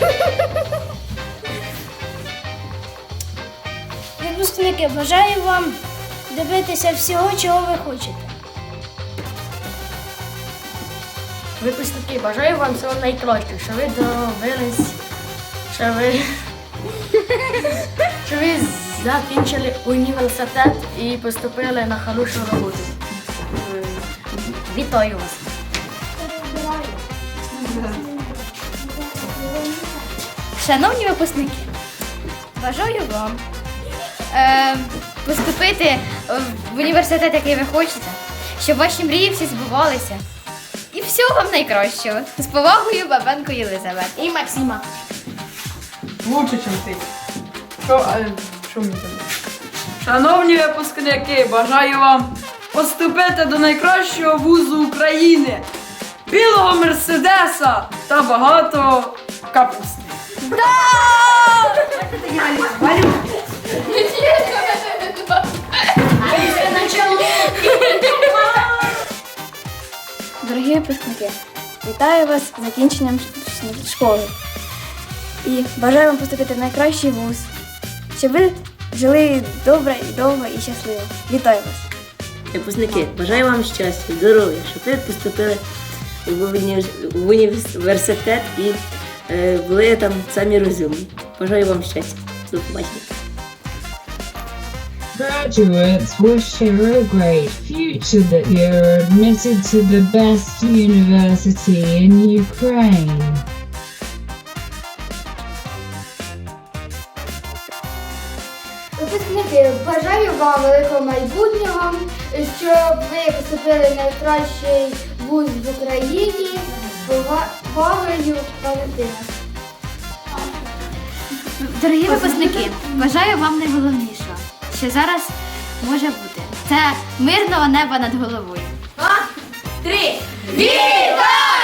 Випускники, бажаю вам добитися всього, чого ви хочете. Випускники, бажаю вам всього найкращого, що ви добились, що ви, що ви закінчили університет і поступили на хорошу роботу. Вітаю вас. Шановні випускники, бажаю вам е, поступити в університет, який ви хочете, щоб ваші мрії всі збувалися. І всього вам найкращого. З повагою Бабенко Єлизавет. І Максима. Лучше, ніж ти. Що, а, що мені там? Шановні випускники, бажаю вам поступити до найкращого вузу України, білого мерседеса та багато капусти. Дорогі випускники, вітаю вас з закінченням школи. І бажаю вам поступити в найкращий вуз, щоб ви жили добре і довго і щасливо. Вітаю вас! Випускники, бажаю вам щастя, здоров'я, щоб ви поступили в університет і були там самі розумні. Бажаю вам щастя. До побачення. Graduates share a great future that you're admitted to the best university in Ukraine. Випускники, бажаю вам великого майбутнього, щоб ви поступили найкращий вуз в Україні повагою Валентина. Дорогі випускники, бажаю вам найголовнішого, що зараз може бути. Це мирного неба над головою. Три. Вітаю!